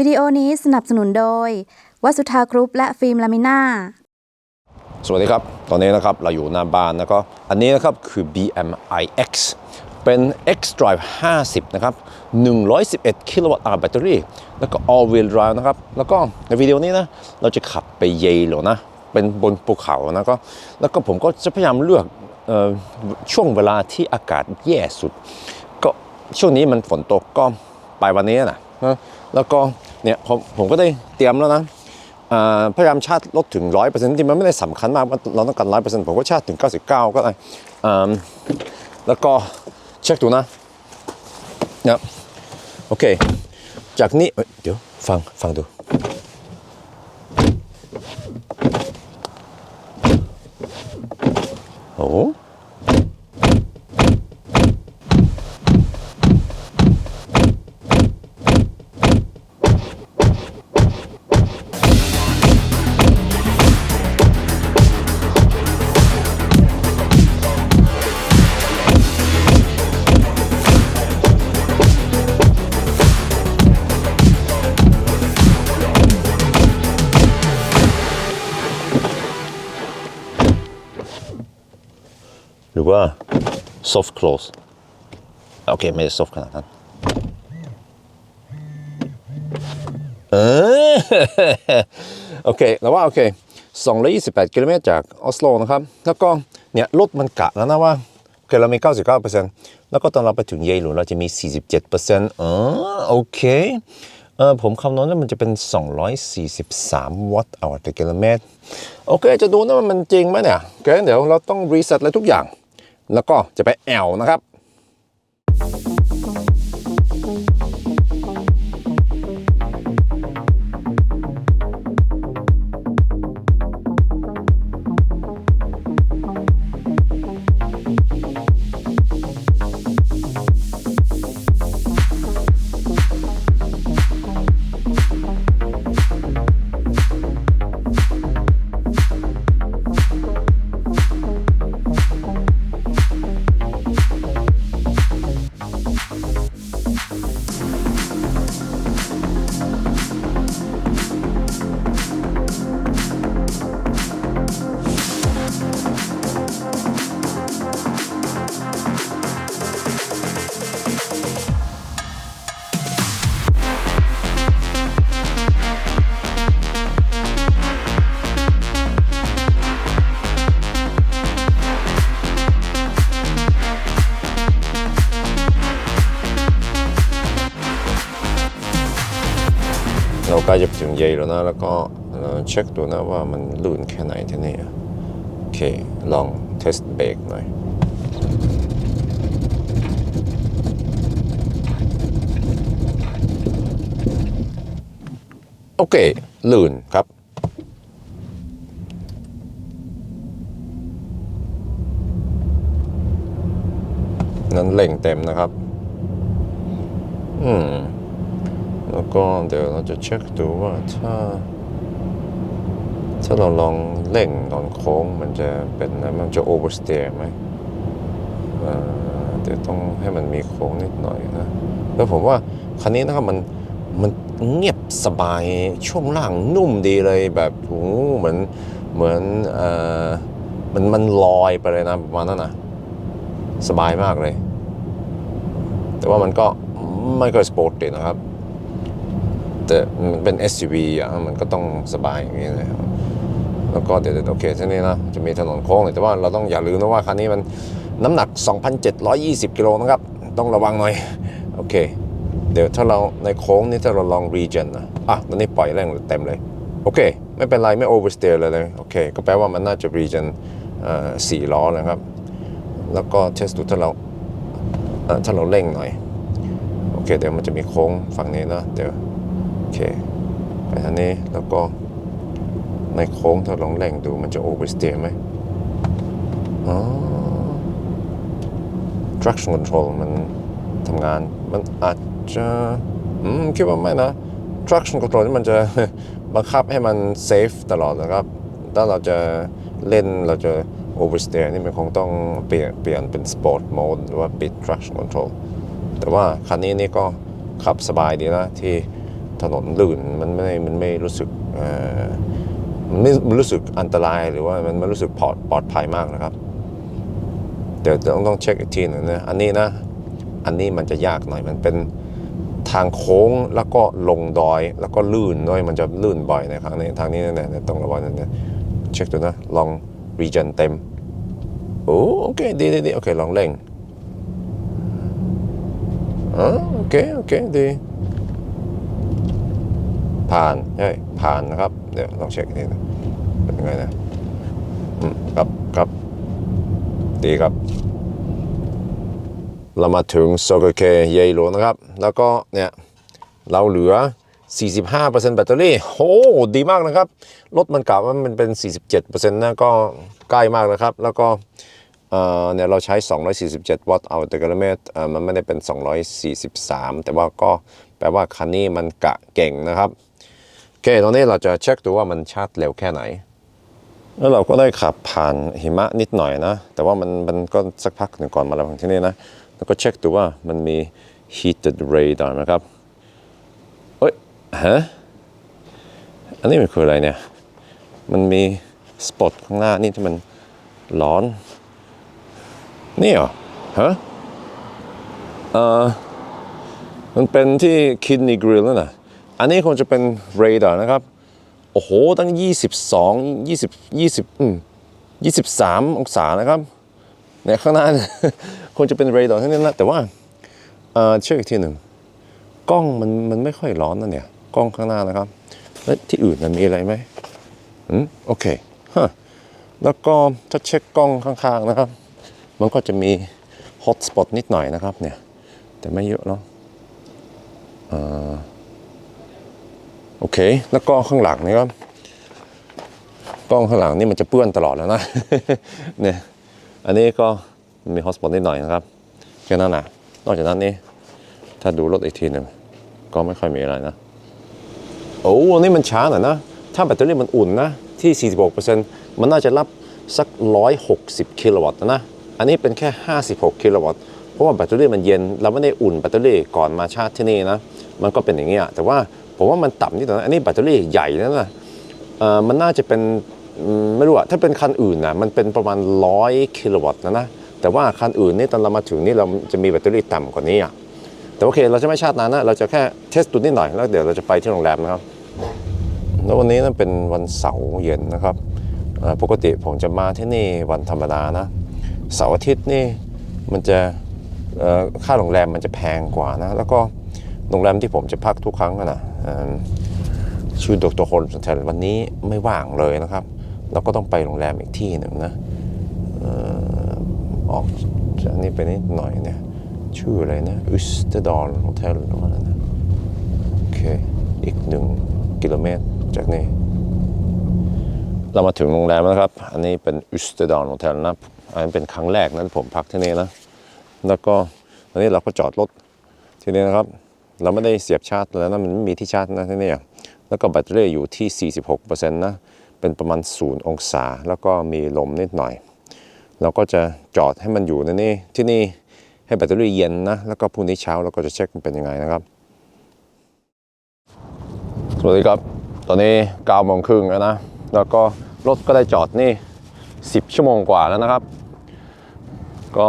วิดีโอนี้สนับสนุนโดย วัสุธากรุ๊ปและฟิล์มลามิน่า สวัสดีครับ ตอนนี้นะครับเราอยู่หน้าบ้านแล้วก็อันนี้นะครับคือ BMIX เป็น X Drive 50 นะครับ 111 กิโลวัตต์แบตเตอรี่ แล้วก็ all wheel drive นะครับ แล้วก็ในวิดีโอนี้นะ เราจะขับไปเยโลนะ เป็นบนภูเขานะก็แล้วก็ผมก็จะพยายามเลือกออช่วงเวลาที่อากาศแย่สุด ก็ช่วงนี้มันฝนตกก็ไปวันนี้นะแล้วก็ เนี่ยผมผมก็ได้เตรียมแล้วนะพยายามชาติลดถึง 100%ที่มันไม่ได้สำคัญมากเราต้องการ 100%ผมก็ชาติถึง 99 ก็ได้อ่าแล้วก็เช็คดูนะเนี่ยโอเค จากนี้เเดี๋ยวฟังฟังดู soft close โอเค ไม่ได้ soft ขนาดนั้นเออโอเคแล้วว่า โอเค 228 กิโลเมตรจากออสโลนะครับ แล้วก็เนี่ยรถมันกะแล้วนะว่าโอเคเรามี 99%แล้วก็ตอนเราไปถึงเยลูเราจะมี 47%เออโอเคเออผมคำนวณแล้วมันจะเป็น 243 วัตต์ต่อกิโลเมตร โอเค จะดูนะมันจริงไหมเนี่ยโอเคเดี๋ยวเราต้องรีเซ็ตอะไรทุกอย่าง แล้วก็จะไปแอลนะครับ ใกล้จะไปถึงเยแล้วนะ แล้วก็เอ่อเช็คดูนะว่ามันลื่นแค่ไหนที่นี่โอเค ลองเทสเบรกหน่อยโอเค ลื่นครับ นั้นเล่งเต็มนะครับ อืม แล้วก็เดี๋ยวเราจะเช็คดูว่าถ้า ถ้าเราลองเร่งตอนโค้งมันจะเป็นอะไรมันจะ oversteer ไหมเอ่อเดี๋ยวต้องให้มันมีโค้งนิดหน่อยนะ แล้วผมว่าคันนี้นะครับมันมันเงียบสบายช่วงล่างนุ่มดีเลยแบบโอ้เหมือนเหมือนเอ่อมันมันลอยไปเลยนะประมาณนั้นนะสบายมากเลย แต่ว่ามันก็ไม่ค่อยสปอร์ตดีนะครับ แต่มันเป็น SUV อะมันก็ต้องสบายอย่างนี้เลยครับแล้วก็เดี๋ยวโอเคทีนี้นะจะมีถนนโค้งแต่ว่าเราต้องอย่าลืมนะว่าคันนี้มันน้ำหนัก 2,720 กิโลนะครับ ต้องระวังหน่อย โอเค เดี๋ยวถ้าเราในโค้งนี่ถ้าเราลอง regen นะอะตอนนี้ปล่อยแรงเต็มเลย โอเค ไม่เป็นไร ไม่ oversteer เลยเลยโอเค ก็แปลว่ามันน่าจะ regen เอ่อสี่ล้อนะครับ แล้วก็เทสดูถ้าเราถ้าเราเร่งหน่อย โอเค เดี๋ยวมันจะมีโค้งฝั่งนี้นะเดี๋ยว เค ไปทางนี้แล้วก็ในโค้งถ้าลองเร่งดูมันจะ oversteer ไหมอ๋อ traction control มันทำงาน มันอาจจะอืมคิดว่าไม่นะ traction control นี่มันจะบังคับให้มัน safe ตลอดนะครับ ถ้าเราจะเล่นเราจะ oversteer นี่มันคงต้องเปลี่ยนเปลี่ยนเป็น sport mode หรือว่าปิด traction control แต่ว่าคันนี้นี่ก็ขับสบายดีนะที่ ถนนลื่นมันไม่มันไม่รู้สึกมันไม่รู้สึกอันตรายหรือว่ามันไม่รู้สึกปลอดปลอดภัยมากนะครับเดี๋ยวต้องต้องเช็คอีกทีหนึ่งนะอันนี้นะ อันนี้มันจะยากหน่อยมันเป็นทางโค้งแล้วก็ลงดอยแล้วก็ลื่นด้วยมันจะลื่นบ่อยในครั้งนี้ทางนี้เนี่ยต้องระวังนะเนี่ยเช็คดูนะลองรีเจนเต็มโอ้โอเคดีดีดีโอเคลองเร่งอ๋อโอเคโอเคดี ผ่านใช่ผ่านนะครับ เดี๋ยวลองเช็คอีกทีนะเป็นยังไงนะอืมครับครับดีครับ เรามาถึงโซโกเคเยโรนะครับ แล้วก็เนี่ยเราเหลือ 45%แบตเตอรี่โอ้ดีมากนะครับ รถมันกล่าวว่ามันเป็น 47%นะก็ใกล้มากนะครับ แล้วก็เอ่อเนี่ยเราใช้ 247 วัตต์เอาแต่กิโลเมตรเอ่อมันไม่ได้เป็น 243 แต่ว่าก็แปลว่าคันนี้มันกะเก่งนะครับ ค ตอนนี้เราจะเช็คดูว่ามันชาร์จเร็วแค่ไหน แล้วเราก็ได้ขับผ่านหิมะนิดหน่อยนะ แต่ว่ามันมันก็สักพักหนึ่งก่อนมาแล้วที่นี่นะ แล้วก็เช็คดูว่ามันมี heated radar นะครับเอ้ย ฮะ อันนี้มันคืออะไรเนี่ย มันมีสปอตข้างหน้านี่ที่มันร้อน นี่เหรอ ฮะ เอ่อ มันเป็นที่ kidney grill นั่นน่ะ อันนี้คงจะเป็น radar นะครับ โอ้โห ตั้ง 22 20 20อืม23 องศานะครับเนี่ยข้างหน้าเนี่ยคงจะเป็นเรดาร์ทั้งนั้นนะแต่ว่าเอ่อเช็คอีกทีหนึ่งกล้องมันมันไม่ค่อยร้อนนะเนี่ยกล้องข้างหน้านะครับแล้วที่อื่นมันมีอะไรไหมอืมโอเคฮะแล้วก็ถ้าเช็คกล้องข้างๆนะครับ มันก็จะมีฮอตสปอตนิดหน่อยนะครับเนี่ยแต่ไม่เยอะเนาะอ่อ โอเค แล้วก็ข้างหลังนี่ก็กล้องข้างหลังนี่มันจะเปื้อนตลอดแล้วนะเนี่ยอันนี้ก็มีฮอสปอตนิดหน่อยนะครับแค่นั้นนะนอกจากนั้นนี่ถ้าดูรถอีกทีหนึ่งก็ไม่ค่อยมีอะไรนะโอ้อันนี่มันช้าหน่อยนะ ถ้าแบตเตอรี่มันอุ่นนะ ที่ 46%มันน่าจะรับสัก 160 กิโลวัตต์นะ อันนี้เป็นแค่ 56 กิโลวัตต์ เพราะว่าแบตเตอรี่มันเย็น เราไม่ได้อุ่นแบตเตอรี่ก่อนมาชาร์จที่นี่นะ มันก็เป็นอย่างเงี้ยแต่ว่า ผมว่ามันต่ำนิดหน่อยนะอันนี้แบตเตอรี่ใหญ่นะนะเอ่อมันน่าจะเป็นไม่รู้อะถ้าเป็นคันอื่นนะมันเป็นประมาณร้อยกิโลวัตต์นะนะแต่ว่าคันอื่นนี่ตอนเรามาถึงนี่เราจะมีแบตเตอรี่ต่ำกว่านี้อะแต่โอเคเราจะไม่ชาร์จนานนะเราจะแค่เทสดูนิดหน่อยแล้วเดี๋ยวเราจะไปที่โรงแรมนะครับแล้ววันนี้นั้นเป็นวันเสาร์เย็นนะครับปกติผมจะมาที่นี่วันธรรมดานะเสาร์อาทิตย์นี่มันจะค่าโรงแรมมันจะแพงกว่านะแล้วก็โรงแรมที่ผมจะพักทุกครั้งอะนะเอิ่ม ชื่อดรโฮลส์แต่วันนี้ไม่ว่างเลยนะครับ เราก็ต้องไปโรงแรมอีกที่หนึ่งนะออกจากนี้ไปนิดหน่อยเนี่ย ชื่ออะไรนะอุสเตดอลโฮเทลหรือว่าอะไรนะโอเค อีกหนึ่งกิโลเมตรจากนี้ เรามาถึงโรงแรมแล้วครับ อันนี้เป็นอุสเตดอลโฮเทลนะอันนี้เป็นครั้งแรกนะที่ผมพักที่นี่นะ แล้วก็อันนี้เราก็จอดรถที่นี่นะครับ เราไม่ได้เสียบชาร์จแล้วนะมันไม่มีที่ชาร์จนะที่นี่แล้วก็แบตเตอรี่อยู่ที่ 46%นะเป็นประมาณ 0 องศา แล้วก็มีลมนิดหน่อย เราก็จะจอดให้มันอยู่ในนี่ที่นี่ให้แบตเตอรี่เย็นนะ แล้วก็พรุ่งนี้เช้าเราก็จะเช็คมันเป็นยังไงนะครับ สวัสดีครับ ตอนนี้9โมงครึ่งแล้วนะ แล้วก็รถก็ได้จอดนี่ 10 ชั่วโมงกว่าแล้วนะครับ ก็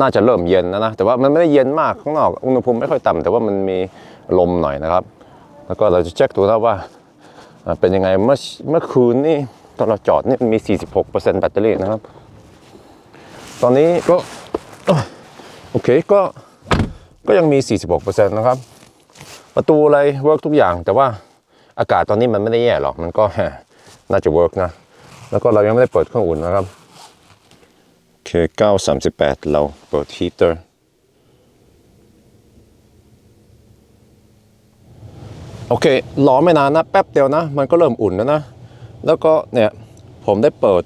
น่าจะเริ่มเย็นแล้วนะแต่ว่ามันไม่ได้เย็นมากข้างนอกอุณหภูมิไม่ค่อยต่ำแต่ว่ามันมีลมหน่อยนะครับ แล้วก็เราจะเช็คดูนะว่าอ่าเป็นยังไงเมื่อเมื่อคืนนี่ตอนเราจอดนี่มันมี46%แบตเตอรี่นะครับ ตอนนี้ก็โอ้ยโอเคก็ก็ยังมี 46%นะครับ ประตูอะไรเวิร์กทุกอย่าง แต่ว่าอากาศตอนนี้มันไม่ได้แย่หรอก มันก็น่าจะเวิร์กนะ แล้วก็เรายังไม่ได้เปิดเครื่องอุ่นนะครับ โอเค938 เราเปิดฮีเตอร์ โอเครอไม่นานนะ แป๊บเดียวนะ มันก็เริ่มอุ่นแล้วนะ แล้วก็เนี่ย ผมได้เปิด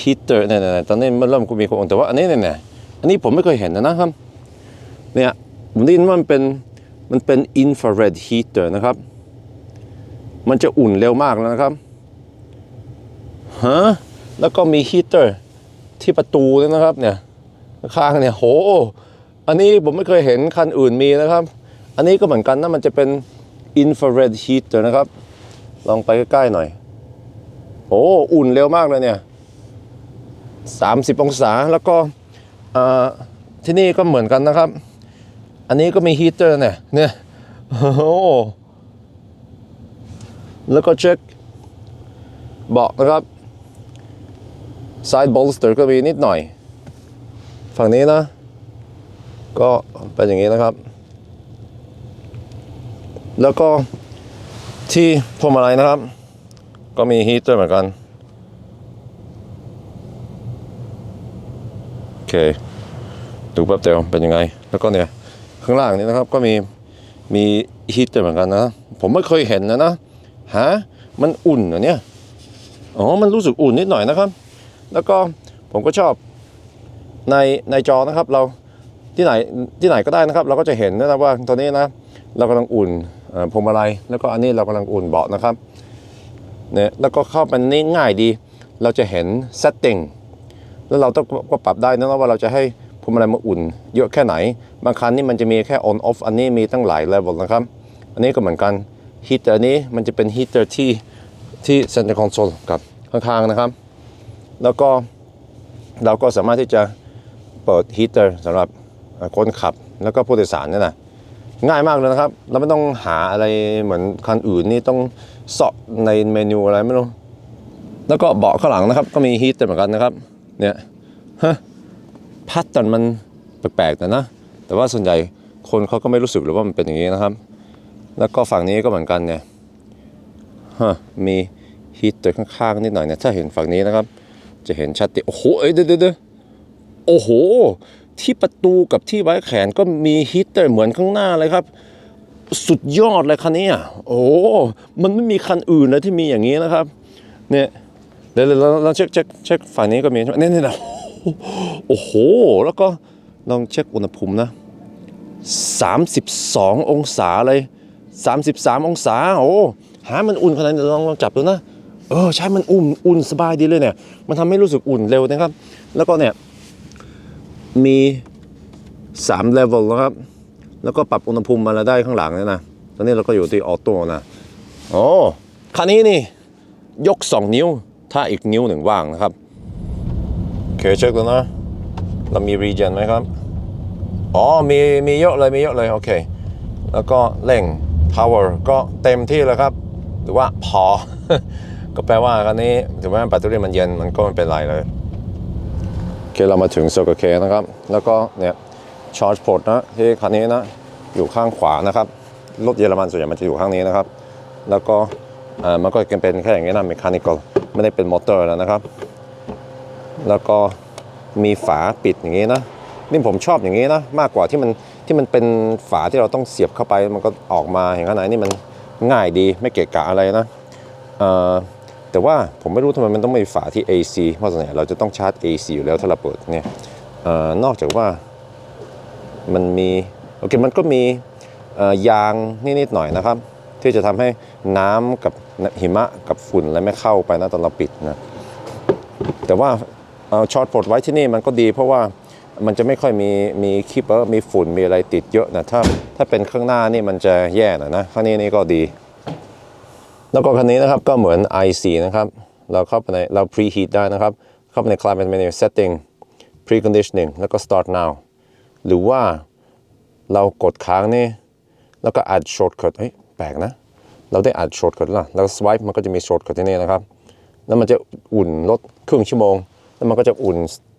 ฮีเตอร์เนี่ยๆตอนนี้มันเริ่มมีความอุ่นแต่ว่าอันนี้เนี่ยเนี่ยอันนี้ผมไม่เคยเห็นนะครับ เนี่ยผมได้ยินว่ามันเป็นมันเป็นอินฟราเรดฮีเตอร์นะครับ มันจะอุ่นเร็วมากแล้วนะครับฮะแล้วก็มีฮีเตอร์ ที่ประตูด้วยนะครับ เนี่ยข้างเนี่ยโห อันนี้ผมไม่เคยเห็นคันอื่นมีนะครับ อันนี้ก็เหมือนกันนะมันจะเป็น infrared heater นะครับ ลองไปใกล้ๆหน่อยโอ้อุ่นเร็วมากเลยเนี่ย 30 องศาแล้วก็ที่นี่ก็เหมือนกันนะครับ อันนี้ก็มีฮีเตอร์เนี่ยเนี่ยโอ้แล้วก็เช็คเบาะนะครับ side bolster ก็มีนิดหน่อย ฝั่งนี้นะ ก็เป็นอย่างนี้นะครับ แล้วก็ที่พวงมาลัยนะครับ ก็มีฮีเตอร์เหมือนกัน โอเค ดูแป๊บเดียวเป็นยังไง แล้วก็เนี่ย ข้างล่างนี้นะครับก็มีมีฮีเตอร์เหมือนกันนะ ผมไม่เคยเห็นนะนะฮะมันอุ่นเหรอเนี่ย อ๋อ มันรู้สึกอุ่นนิดหน่อยนะครับ แล้วก็ผมก็ชอบในในจอนะครับ เราที่ไหนที่ไหนก็ได้นะครับ เราก็จะเห็นนะครับว่าตอนนี้นะเรากำลังอุ่นพวงมาลัยแล้วก็อันนี้เรากำลังอุ่นเบาะนะครับเนี่ยแล้วก็เข้าไปนี่ง่ายดี เราจะเห็น setting แล้วเราต้องก็ปรับได้นะว่าเราจะให้พวงมาลัยมาอุ่น เยอะแค่ไหน บางคันนี่มันจะมีแค่ on off อันนี้มีตั้งหลาย level นะครับ อันนี้ก็เหมือนกัน heater อันนี้มันจะเป็น heater ที่ที่ center console กับข้างๆนะครับ แล้วก็เราก็สามารถที่จะเปิด heater สำหรับคนขับแล้วก็ผู้โดยสารนี่นะง่ายมากเลยนะครับ เราไม่ต้องหาอะไรเหมือนคันอื่นนี่ต้องเสาะในเมนูอะไรไม่รู้ แล้วก็เบาะข้างหลังนะครับ ก็มีฮีเตอร์เหมือนกันนะครับ เนี่ยฮะพัดตันมันแปลกๆแต่นะ แต่ว่าส่วนใหญ่คนเขาก็ไม่รู้สึกหรือว่ามันเป็นอย่างนี้นะครับ แล้วก็ฝั่งนี้ก็เหมือนกันเนี่ยฮะมีฮีเตตัวข้างๆนิดหน่อยเนี่ยถ้าเห็นฝั่งนี้นะครับ จะเห็นชัดเจนโอ้โหเอ้ยเดี๋ยวเดี๋ยวเดี๋ยวโอ้โห ที่ประตูกับที่ไว้แขนก็มีฮีตเตอร์เหมือนข้างหน้าเลยครับ สุดยอดเลยคันนี้อะโอ้มันไม่มีคันอื่นเลยที่มีอย่างนี้นะครับ เนี่ยเดี๋ยวเราเช็คเช็คเช็คฝั่งนี้ก็มีใช่ไหมเนี่ยเนี่ยนะโอ้โห แล้วก็ลองเช็คอุณหภูมินะ 32 องศาเลย 33 องศา โอ้ หามันอุ่นขนาดนี้ลองลองจับดูนะ เออใช่มันอุ่นอุ่นสบายดีเลยเนี่ย มันทำให้รู้สึกอุ่นเร็วนะครับ แล้วก็เนี่ยมี3 level นะครับ แล้วก็ปรับอุณหภูมิมาแล้วได้ข้างหลังเนี่ยนะ ตอนนี้เราก็อยู่ที่ออโต้นะโอ้คันนี้นี่ ยก 2 นิ้ว ถ้าอีกนิ้วหนึ่งว่างนะครับโอเคเช็คดูนะ เรามี regen ไหมครับ อ๋อ มี มีเยอะเลย มีเยอะเลย โอเค แล้วก็เร่ง power ก็เต็มที่แล้วครับ หรือว่าพอ ก็แปลว่าคันนี้ถึงแม้แบตเตอรี่มันเย็นมันก็ไม่เป็นไรเลยโอเคเรามาถึง Circle K นะครับ แล้วก็เนี่ย charge port นะที่คันนี้นะอยู่ข้างขวานะครับรถเยอรมันส่วนใหญ่มันจะอยู่ข้างนี้นะครับ แล้วก็มันก็จะเป็นแค่อย่างนี้นะ mechanical ไม่ได้เป็นมอเตอร์แล้วนะครับ แล้วก็มีฝาปิดอย่างนี้นะนี่ผมชอบอย่างนี้นะมากกว่าที่มันที่มันเป็นฝาที่เราต้องเสียบเข้าไปมันก็ออกมาอย่างนั้นไหนนี่มันง่ายดีไม่เกะกะอะไรนะอ่อ แต่ว่าผมไม่รู้ทำไมมันต้องมีฝาที่ AC เพราะส่วนใหญ่เราจะต้องชาร์จ AC อยู่แล้วถ้าเราเปิดเนี่ยออนอกจากว่ามันมีโอเคมันก็มียางนิดๆหน่อยนะครับ ที่จะทำให้น้ำกับหิมะกับฝุ่นอะไรไม่เข้าไปนะตอนเราปิดนะแต่ว่าเอาช็อตปลดไว้ที่นี่มันก็ดี เพราะว่ามันจะไม่ค่อยมีมีคีเปอร์มีฝุ่นมีอะไรติดเยอะนะถ้าถ้าเป็นข้างหน้านี่มันจะแย่หน่อยนะข้างนี้นี่ก็ดี แล้วก็คันนี้นะครับก็เหมือน i4 นะครับ เราเข้าไปในเรา preheat ได้นะครับ เข้าไปใน climate menu setting preconditioning แล้วก็ start now หรือว่าเรากดค้างนี่ แล้วก็ add shortcut เฮ้ยแปลกนะ เราได้ add shortcut ล้วแล้ว swipe มันก็จะมี shortcut ที่นี่นะครับ แล้วมันจะอุ่นรถครึ่งชั่วโมง แล้วมันก็จะอุ่น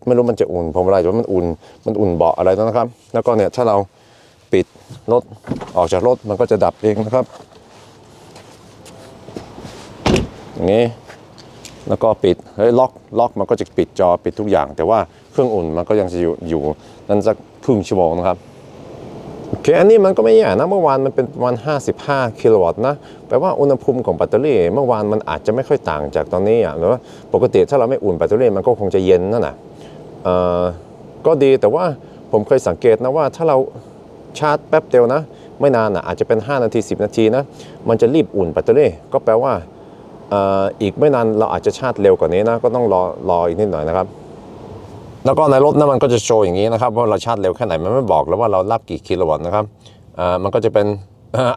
ไม่รู้มันจะอุ่นผมอะไรแต่ว่ามันอุ่น มันอุ่นเบาะอะไรนะครับ แล้วก็เนี่ยถ้าเราปิดรถออกจากรถมันก็จะดับเองนะครับ อย่างนี้ แล้วก็ปิดเฮ้ยล็อกล็อกมันก็จะปิดจอปิดทุกอย่าง แต่ว่าเครื่องอุ่นมันก็ยังจะอยู่อยู่นั่นสักครึ่งชั่วโมงนะครับโอเคอันนี้มันก็ไม่แย่นะเมื่อวานมันเป็นประมาณ 55 กิโลวัตต์นะแปลว่าอุณหภูมิของแบตเตอรี่ เมื่อวานมันอาจจะไม่ค่อยต่างจากตอนนี้อะหรือว่าปกติถ้าเราไม่อุ่นแบตเตอรี่มันก็คงจะเย็นนั่นน่ะเอ่อก็ดีแต่ว่าผมเคยสังเกตนะว่าถ้าเราชาร์จแป๊บเดียวนะ ไม่นานอะอาจจะเป็น 5 นาที 10 นาทีนะ มันจะรีบอุ่นแบตเตอรี่ ก็แปลว่า อีกไม่นานเราอาจจะชาร์จเร็วกว่านี้นะก็ต้องรอรออีกนิดหน่อยนะครับ แล้วก็ในรถนะมันก็จะโชว์อย่างนี้นะครับว่าเราชาร์จเร็วแค่ไหนมันไม่บอกแล้วว่าเรารับกี่กิโลวัตต์นะครับอ่ามันก็จะเป็น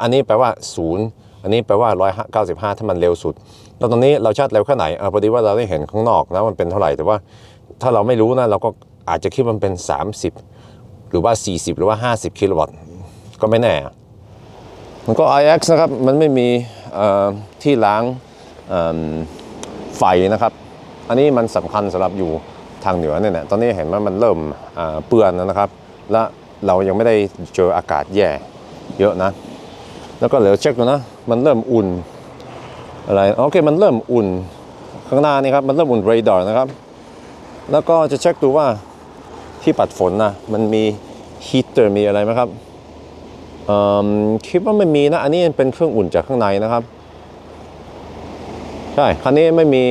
อันนี้แปลว่า0อันนี้แปลว่า195 ถ้ามันเร็วสุดแล้วตรงนี้เราชาร์จเร็วแค่ไหนอพอดีว่าเราได้เห็นข้างนอกนะมันเป็นเท่าไหร่แต่ว่าถ้าเราไม่รู้นะเราก็อาจจะคิดมันเป็น 30 หรือว่า 40 หรือว่า 50 กิโลวัตต์ก็ไม่แน่ มันก็ iX นะครับ มันไม่มีที่ล้าง ไฟนะครับ อันนี้มันสำคัญสำหรับอยู่ทางเหนือเนี่ยนะตอนนี้เห็นว่ามันเริ่มเปื้อนแล้วนะครับ และเรายังไม่ได้เจออากาศแย่เยอะนะ แล้วก็เหลือเช็คดูนะ มันเริ่มอุ่นอะไร โอเค มันเริ่มอุ่นข้างหน้านี่ครับ มันเริ่มอุ่นเรดาร์นะครับ แล้วก็จะเช็คดูว่าที่ปัดฝนนะ มันมีฮีเตอร์มีอะไรไหมครับคิดว่าไม่มีนะ อันนี้เป็นเครื่องอุ่นจากข้างในนะครับ ใช่ คันนี้ไม่มี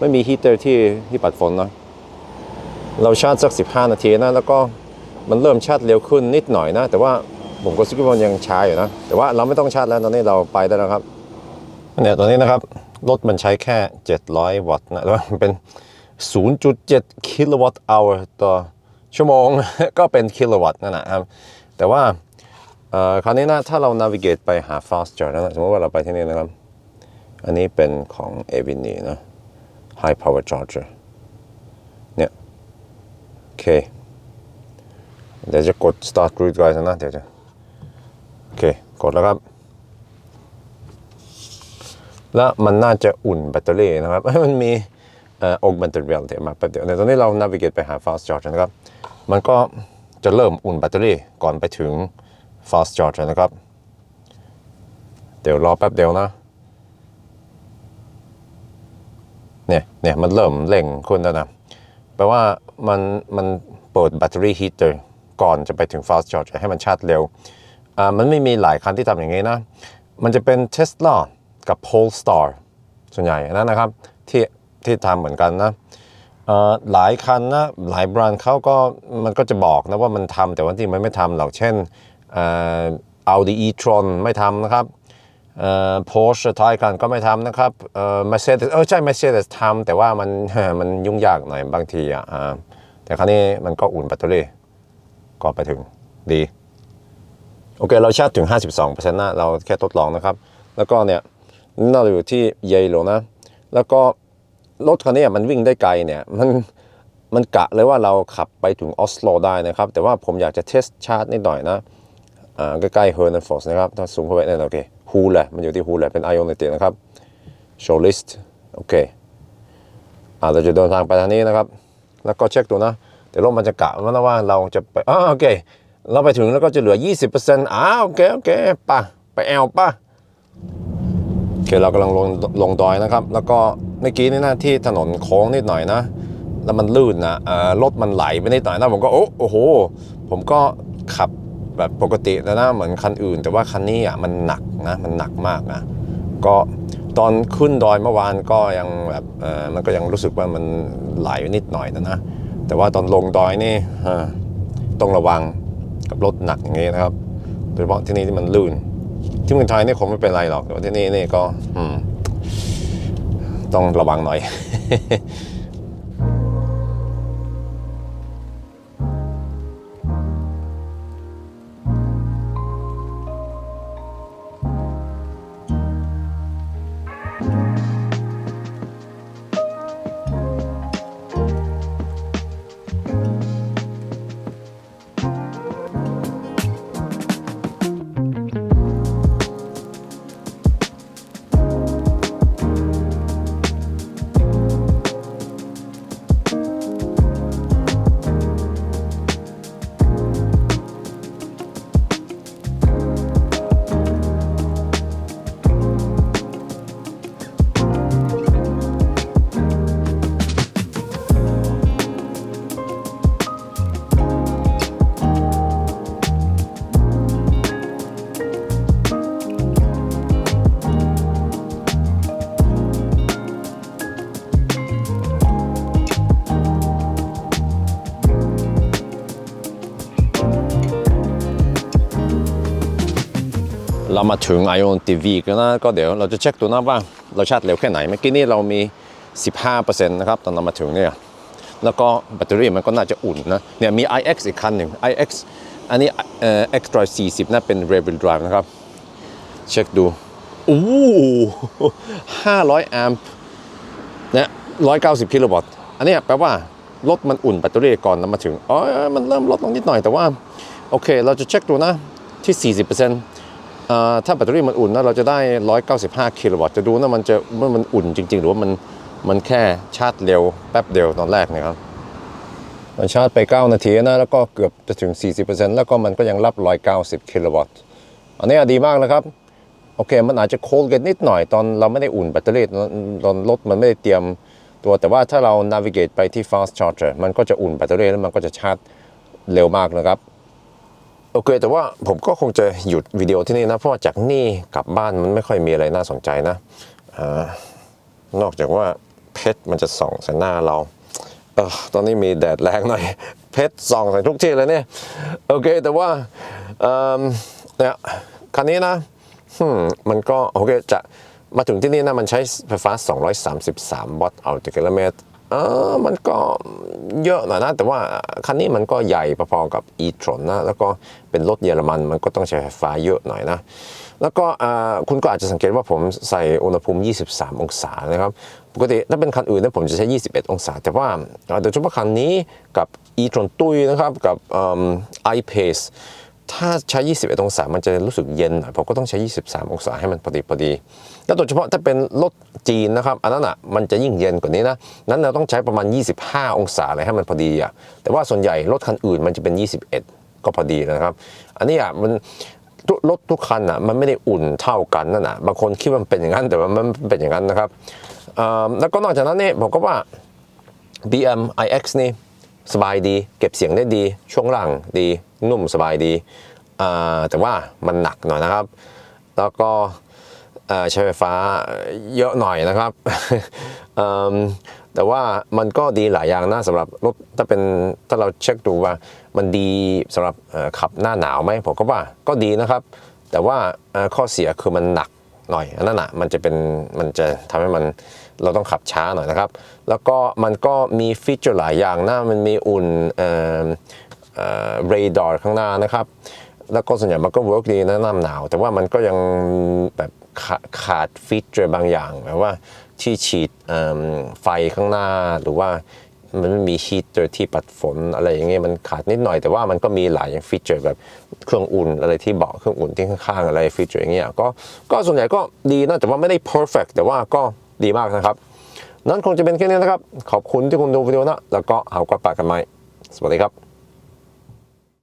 ไม่มีฮีเตอร์ที่ที่ปัดฝนนะเราชาร์จสัก 15 นาทีนะ แล้วก็มันเริ่มชาร์จเร็วขึ้นนิดหน่อยนะ แต่ว่าผมก็คิดว่ามันยังช้าอยู่นะ แต่ว่าเราไม่ต้องชาร์จแล้วตอนนี้เราไปได้แล้วครับเนี่ยตอนนี้นะครับ รถมันใช้แค่ 700 วัตต์นะแต่ว่ามันเป็น 0.7 กิโลวัตต์อวต่อชั่วโมงก็เป็นกิโลวัตต์นั่นแหละครับ แต่ว่าคราวนี้นะถ้าเรา navigate ไปหา fast charge นะสมมติว่าเราไปที่นี่นะครับ อันนี้เป็นของ a v i n i นะ high power charger เนี่ย โอเค เดี๋ยวจะกด start cruise guys นะ เดี๋ยวจะ โอเค กดแล้วครับ แล้วมันน่าจะอุ่นแบตเตอรี่นะครับ มันมีเอ่อ augmented reality มาแป๊บเดียวในตอนนี้เรา navigate ไปหา fast charge นะครับ มันก็จะเริ่มอุ่นแบตเตอรี่ก่อนไปถึง fast charge นะครับ เดี๋ยวรอแป๊บเดียวนะ เนี่ยเนี่ยมันเริ่มเร่งขึ้นแล้วนะแปลว่ามันมันเปิดแบตเตอรี่ฮีเตอร์ก่อนจะไปถึง fast charge ให้มันชาร์จเร็วอ่ามันไม่มีหลายคันที่ทำอย่างนี้นะ มันจะเป็น Tesla กับ Polestar ส่วนใหญ่นั่นนะครับที่ที่ทำเหมือนกันนะอ่อหลายคันนะหลายแบรนด์เขาก็มันก็จะบอกนะว่ามันทำแต่ว่าที่มันไม่ทำหรอกเช่นเอ่อ Audi e-tron ไม่ทำนะครับ เอ่อ Porsche Taycan ก็ไม่ทำนะครับเอ่อ Mercedes เออใช่ Mercedes ทำแต่ว่ามันมันยุ่งยากหน่อยบางทีอะแต่ครั้นี้มันก็อุ่นแบตเตอรี่ก็ไปถึงดี โอเคเราชาร์จถึง 52%นะเราแค่ทดลองนะครับ แล้วก็เนี่ยนี่เราอยู่ที่เยโลนะ แล้วก็รถคันนี้มันวิ่งได้ไกลเนี่ยมันมันกะเลยว่าเราขับไปถึงออสโลได้นะครับ แต่ว่าผมอยากจะเทสชาร์จนิดหน่อยนะอ่าใกล้ๆเฮอร์นันฟอสนะครับถ้าสูงเข้าไปเนี่ยโอเค ฮูแหละมันอยู่ที่ฮูแหละเป็นไอโอนิตินะครับ show list โอเคอ่าเราจะเดินทางไปทางนี้นะครับ แล้วก็เช็คดูนะเดี๋ยวรถมันจะกะว่านะว่าเราจะไปอ๋อโอเค เราไปถึงแล้วก็จะเหลือ 20%อ้าโอเคโอเคป่ะไปแอลป่ะโอเคเรากำลังลงลงดอยนะครับ แล้วก็เมื่อกี้นี่นะที่ถนนโค้งนิดหน่อยนะ แล้วมันลื่นนะอ่อรถมันไหลไปนิดหน่อยนะผมก็โอ้โอ้โหผมก็ขับ แบบปกติแล้วนะเหมือนคันอื่น แต่ว่าคันนี้อะมันหนักนะมันหนักมากนะก็ตอนขึ้นดอยเมื่อวานก็ยังแบบเออมันก็ยังรู้สึกว่ามันไหลนิดหน่อยนะนะแต่ว่าตอนลงดอยนี่ต้องระวังกับรถหนักอย่างนี้นะครับ โดยเฉพาะที่นี่ที่มันลื่น ที่เมืองไทยนี่คงไม่เป็นไรหรอกแต่ว่าที่นี่นี่ก็ต้องระวังหน่อย เรามาถึง Ion TV กันนะก็เดี๋ยวเราจะเช็คตัวนะว่าเราชาร์จเร็วแค่ไหน เมื่อกี้นี้เรามี 15%นะครับตอนเรามาถึงเนี่ยแล้วก็แบตเตอรี่มันก็น่าจะอุ่นนะเนี่ยมี iX อีกคันหนึ่ง iX อันนี้เอ่อ X Drive 40นะเป็น Rear Wheel Drive นะครับ เช็คดูอู้ห้าร้อยแอมป์เนี่ยร้อยเก้าสิบกิโลวัตต์อันนี้แปลว่ารถมันอุ่นแบตเตอรี่ก่อนนำมาถึงอ๋อมันเริ่มลดลงนิดหน่อยแต่ว่า โอเค เราจะเช็คดูนะที่ 40%เอ่อ ถ้าแบตเตอรี่มันอุ่นนะเราจะได้ 195 กิโลวัตต์จะดูนะมันจะว่ามันอุ่นจริง ๆ หรือว่ามันมันแค่ชาร์จเร็วแป๊บเดียวตอนแรกนะครับมันชาร์จไป 9 นาทีนะแล้วก็เกือบจะถึง 40%แล้วก็มันก็ยังรับ 190 กิโลวัตต์อันนี้ดีมากนะครับ โอเค มันอาจจะโคลกันนิดหน่อยตอนเราไม่ได้อุ่นแบตเตอรี่ตอนตอนรถมันไม่ได้เตรียมตัวแต่ว่าถ้าเรา navigate ไปที่ fast charger มันก็จะอุ่นแบตเตอรี่แล้วมันก็จะชาร์จเร็วมากนะครับ โอเค แต่ว่าผมก็คงจะหยุดวิดีโอที่นี่นะ เพราะว่าจากนี่กลับบ้านมันไม่ค่อยมีอะไรน่าสนใจนะอนอกจากว่าเพชรมันจะส่องใส่หน้าเราเออตอนนี้มีแดดแรงหน่อย เพชรส่องใส่ทุกที่เลยเนี่ยโอเค แต่ว่าเนี่ยคันนี้นะมันก็โอเคจะมาถึงที่นี่นะมันใช้ไฟฟ้า 233 วัตต์เอาต่อกิโลเมตร เออมันก็เยอะหน่อยนะ แต่ว่าคันนี้มันก็ใหญ่พอๆกับ e-tron นะ แล้วก็เป็นรถเยอรมันมันก็ต้องใช้ไฟฟ้าเยอะหน่อยนะ แล้วก็คุณก็อาจจะสังเกตว่าผมใส่อุณหภูมิ 23 องศานะครับ ปกติถ้าเป็นคันอื่นนะผมจะใช้ 21 องศา แต่ว่าอ่าโดยเฉพาะคันนี้กับ e-tron ตุยนะครับกับเอิ่ม i-pace ถ้าใช้ 21 องศา มันจะรู้สึกเย็นหน่อยผมก็ต้องใช้ 23 องศาให้มันพอดีพอดี แล้วโดยเฉพาะถ้าเป็นรถจีนนะครับ อันนั้นอะมันจะยิ่งเย็นกว่านี้นะ นั้นเราต้องใช้ประมาณ 25 องศาเลยให้มันพอดีอะ แต่ว่าส่วนใหญ่รถคันอื่นมันจะเป็น 21 ก็พอดีนะครับ อันนี้อะมันรถทุกคันอะมันไม่ได้อุ่นเท่ากันนั่นน่ะ บางคนคิดว่ามันเป็นอย่างนั้นแต่ว่ามันเป็นอย่างนั้นนะครับ แล้วก็นอกจากนั้นเนี่ยผมก็ว่า BM iX นี่ สบายดี เก็บเสียงได้ดี ช่วงล่างดีนุ่มสบายดีอ่าแต่ว่ามันหนักหน่อยนะครับ แล้วก็ใช้ไฟฟ้าเยอะหน่อยนะครับเอิ่มแต่ว่ามันก็ดีหลายอย่างนะสำหรับรถถ้าเป็นถ้าเราเช็คดูว่ามันดีสำหรับขับหน้าหนาวไหมผมก็ว่าก็ดีนะครับ แต่ว่าข้อเสียคือมันหนัก หน่อยอันนั้นอะมันจะเป็นมันจะทำให้มันเราต้องขับช้าหน่อยนะครับ แล้วก็มันก็มีฟีเจอร์หลายอย่างนะมันมีอุ่นเอ่อเอ่อเรดาร์ข้างหน้านะครับ แล้วก็ส่วนใหญ่มันก็เวิร์กดีนะหน้าหนาว แต่ว่ามันก็ยังแบบขาขาดฟีเจอร์บางอย่างแบบว่าที่ฉีดไฟข้างหน้าหรือว่า มันไม่มีฮีตเตอร์ที่ปัดฝนอะไรอย่างเงี้ยมันขาดนิดหน่อยแต่ว่ามันก็มีหลายอย่างฟีเจอร์แบบเครื่องอุ่นอะไรที่เบาะเครื่องอุ่นที่ข้างๆอะไรฟีเจอร์อย่างเงี้ยก็ก็ส่วนใหญ่ก็ดีนะแต่ว่าไม่ได้ perfect แต่ว่าก็ดีมากนะครับ นั่นคงจะเป็นแค่นี้นะครับ ขอบคุณที่คุณดูวิดีโอนะ แล้วก็เอากลับปากกันไหมสวัสดีครับ